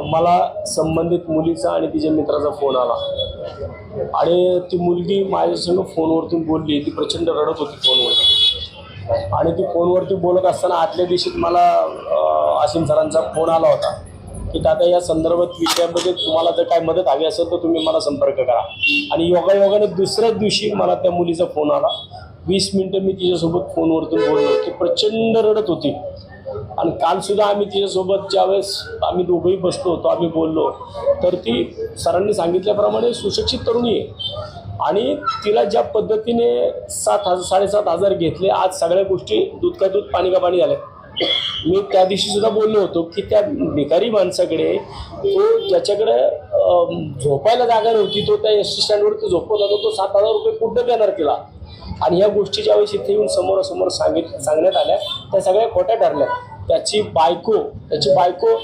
मला संबंधित मुलीचा आणि तिच्या मित्राचा फोन आला. आणि ती मुलगी माझ्यासंग फोनवरतून बोलली. ती प्रचंड रडत होती फोनवर. आणि ती फोनवरती बोलत असताना आदल्या दिवशीत मला आसिम सरांचा फोन आला होता. की दादा या संदर्भात विषयामध्ये तुम्हाला जर काय मदत हवी असेल तर तुम्ही मला संपर्क करा. आणि योगायोगाने दुसऱ्याच दिवशी मला त्या मुलीचा फोन आला. वीस मिनटं मी तिच्यासोबत फोनवरतून बोललो. ती प्रचंड रडत होती. आणि काल सुद्धा आम्ही तिच्यासोबत ज्यावेळेस आम्ही दोघंही बसलो होतो आम्ही बोललो. तर ती सरांनी सांगितल्याप्रमाणे सुशिक्षित तरुणी आहे. आणि तिला ज्या पद्धतीने सात हजार साडेसात हजार घेतले आज सगळ्या गोष्टी दूध का दूध पाणी का पाणी झाल्या. मी त्या दिवशी सुद्धा बोललो होतो की त्या भिकारी माणसाकडे तो ज्याच्याकडे झोपायला जागा नव्हती तो त्या एस टी स्टँडवरती झोपत होता तो सात हजार रुपये कुठं देणार तिला? आणि ह्या गोष्टी ज्यावेळेस इथे येऊन समोरासमोर सांगित सांगण्यात आल्या त्या सगळ्या खोट्या ठरल्या. त्याची बायको त्याची बायको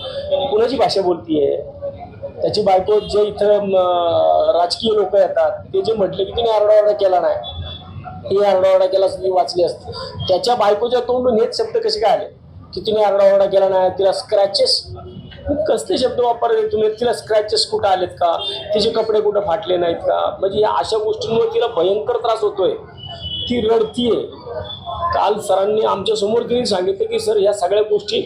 कुणाची भाषा बोलतीये? त्याची बायको जे इथं राजकीय लोक येतात ते जे म्हटले की तिने आरडाओरडा केला नाही. ती आरडाओरडा केला असं ती वाचली असते. त्याच्या बायकोच्या तोंडून हेच शब्द कसे काय आले? की तिने आरडाओरडा केला नाही तिला स्क्रॅचेस कसले शब्द वापरले तुम्ही? तिला स्क्रॅचेस कुठं आलेत का? तिचे कपडे कुठं फाटले नाहीत का? म्हणजे या अशा गोष्टींमुळे तिला भयंकर त्रास होतोय. ती रडतीये. काल सरांनी आमच्यासमोर तिने सांगितलं की सर या सगळ्या गोष्टी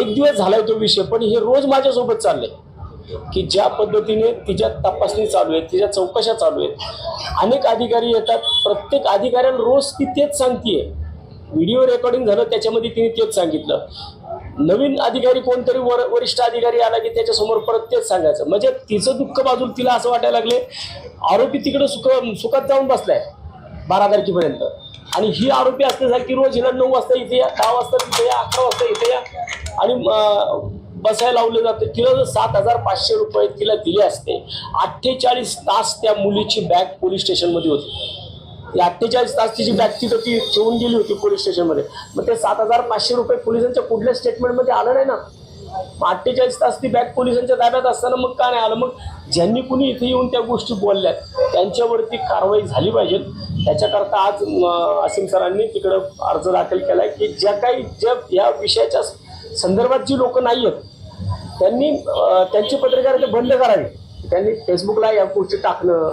एक दिवस झालाय तो विषय पण हे रोज माझ्यासोबत चाललंय. की ज्या पद्धतीने तिच्या तपासणी चालू आहे तिच्या चौकशा चालू आहेत अनेक अधिकारी येतात प्रत्येक अधिकाऱ्याला रोज ती तेच सांगतीये. व्हिडिओ रेकॉर्डिंग झालं त्याच्यामध्ये तिने तेच सांगितलं. नवीन अधिकारी कोणतरी वर वरिष्ठ अधिकारी आला की त्याच्यासमोर परत तेच सांगायचं. म्हणजे तिचं दुःख बाजूला तिला असं वाटायला लागले आरोपी तिकडे सुख सुखात जाऊन बसलाय बारा तारखेपर्यंत. आणि ही आरोपी असण्यासारखी रोज हिला नऊ वाजता इथे या दहा वाजता तिथे या अकरा वाजता इथे या. आणि बसायला लावलं जातं. तिला जर सात हजार पाचशे रुपये तिला दिले असते अठ्ठेचाळीस तास त्या मुलीची बॅग पोलीस स्टेशनमध्ये होती. अठ्ठेचाळीस तास तिची बॅग तिथं ती ठेवून गेली होती पोलीस स्टेशनमध्ये. मग ते सात हजार पाचशे रुपये पोलिसांच्या कुठल्या स्टेटमेंटमध्ये आलं नाही ना? अठ्ठेचाळीस तास ती बॅग पोलिसांच्या ताब्यात असताना मग का नाही आलं? मग ज्यांनी कुणी इथे येऊन त्या गोष्टी बोलल्यात त्यांच्यावरती कारवाई झाली पाहिजे. त्याच्याकरता आज अं, आसिम सरांनी तिकडं अर्ज दाखल केलाय की ज्या काही ज्या या विषयाच्या संदर्भात जी लोक नाही आहेत त्यांनी त्यांची पत्रकारिता बंद करावी. त्यांनी फेसबुकला या गोष्टी टाकणं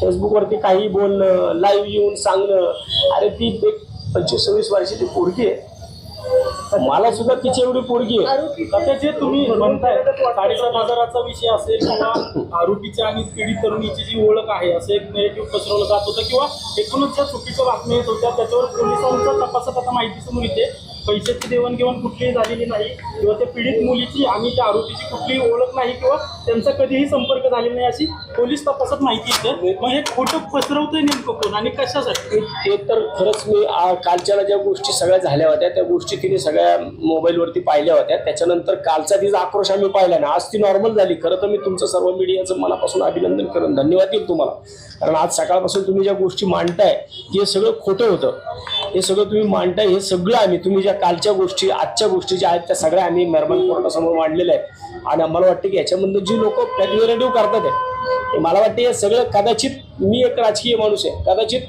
फेसबुकवरती काही बोलणं लाईव्ह येऊन सांगणं. अरे ती एक पंचवीस सव्वीस वर्षाची पोरगी आहे. मला सुद्धा तिची एवढी पोरगी आहे. आता जे तुम्ही म्हणताय साडेसात बाजाराचा विषय असेल किंवा आरोपीच्या आणि पीडित तरुणीची जी ओळख आहे असं एक नेगेटिव्ह पसरवलं जात होतं किंवा एकूणच ज्या चुकीच्या बातम्या येत होत्या त्याच्यावर पोलिसांचा तपासात आता माहिती समोर येते. पैशाची देवाणघेवाण कुठलीही झालेली नाही किंवा त्या पीडित मुलीची आणि त्या आरोपीची कुठलीही ओळख नाही किंवा त्यांचा कधीही संपर्क झालेला नाही अशी पोलीस तपासात माहिती येते मग हे खोटं पसरवतंय नेमकं कोण आणि कशासाठी? ते तर खरंच मी कालच्या ज्या गोष्टी सगळ्या झाल्या होत्या त्या गोष्टी तिने सगळ्या मोबाईलवरती पाहिल्या होत्या. त्याच्यानंतर कालचा तिचा आक्रोश आम्ही पाहिला ना आज ती नॉर्मल झाली. खरं तर मी तुमचं सर्व मीडियाचं मनापासून अभिनंदन करून. धन्यवाद देईल तुम्हाला. कारण आज सकाळपासून तुम्ही ज्या गोष्टी मांडताय हे सगळं खोटं होतं. हे सगळं तुम्ही मांडताय हे सगळं आम्ही. तुम्ही ज्या कालच्या गोष्टी आजच्या गोष्टी ज्या आहेत त्या सगळ्या आम्ही मेहरबान कोर्टासमोर मांडलेल्या आहेत. आणि आम्हाला वाटतं की याच्यामधनं जी लोक नेरेटिव्ह करतात आहे ते मला वाटतं हे सगळं कदाचित मी एक राजकीय माणूस आहे. कदाचित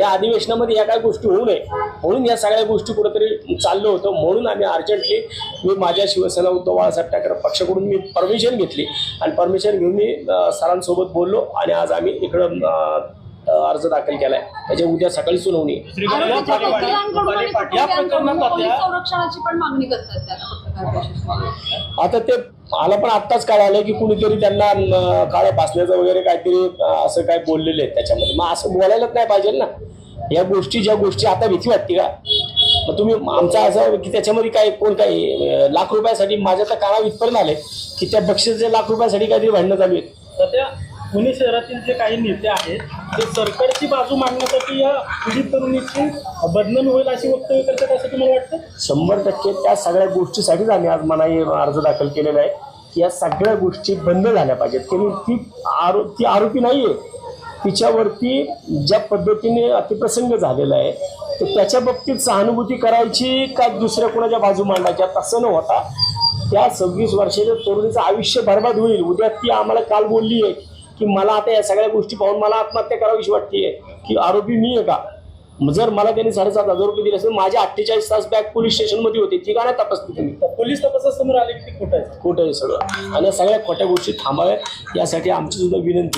या अधिवेशनामध्ये या काही गोष्टी होऊ नये. म्हणून या सगळ्या गोष्टी कुठेतरी चाललं होतं. म्हणून आम्ही अर्जंटली मी माझ्या शिवसेना उद्धव बाळासाहेब ठाकरे पक्षाकडून मी परमिशन घेतली. आणि परमिशन घेऊन मी सरांसोबत बोललो. आणि आज आम्ही इकडं अर्ज दाखल केलाय. त्याच्या उद्या सकाळी सुनावणी आहे. या आता- संरक्षणाची पण मागणी करतात त्या पत्रकार परिषदेत. आता ते मला पण आत्ताच कळालं की कुणीतरी त्यांना अं, काळ्या फासण्याचं वगैरे काहीतरी असं काय बोललेले आहेत त्याच्यामध्ये. मग असं बोलायलाच नाही पाहिजे ना. या गोष्टी ज्या गोष्टी आता भीती वाटते का? मग तुम्ही आमचा असं की त्याच्यामध्ये काय कोण काय लाख रुपयासाठी माझ्या तर कानावर इथपर्यंत आले की त्या बक्षिसाचे लाख रुपयासाठी काहीतरी भांडणं चालू आहेत. तर त्या पुणे शहरातील जे काही नेते आहेत ते सरकारची बाजू मांडण्यासाठी या पीडित तरुणीची बदनामी होईल अशी वक्तव्य करतात असं तुम्हाला वाटतं? शंभर टक्के त्या सगळ्या गोष्टीसाठीच आम्ही आज मनाई अर्ज दाखल केलेला आहे की या सगळ्या गोष्टी बंद झाल्या पाहिजेत. कारण ती आरो ती आरोपी नाही आहे तिच्यावरती ज्या पद्धतीने अतिप्रसंग झालेला आहे तर त्याच्या बाबतीत सहानुभूती करायची का दुसऱ्या कोणाच्या बाजू मांडायच्या तसं न होता त्या सव्वीस वर्षाच्या तरुणीचं आयुष्य बर्बाद होईल. उद्या ती आम्हाला काल बोलली आहे की मला आता या सगळ्या गोष्टी पाहून मला आत्महत्या करावीशी वाटते की आरोपी मी आहे का? जर मला त्यांनी साडेसात हजार रुपये दिले असेल माझे अठ्ठेचाळीस तास बॅग पोलीस स्टेशनमध्ये होते. ती नाही तपासली तर पोलीस तपासासमोर आले की ते खोटं आहे? खोटं आहे सगळं. आणि या सगळ्या खोट्या गोष्टी थांबाव्यात. यासाठी आमची सुद्धा विनंती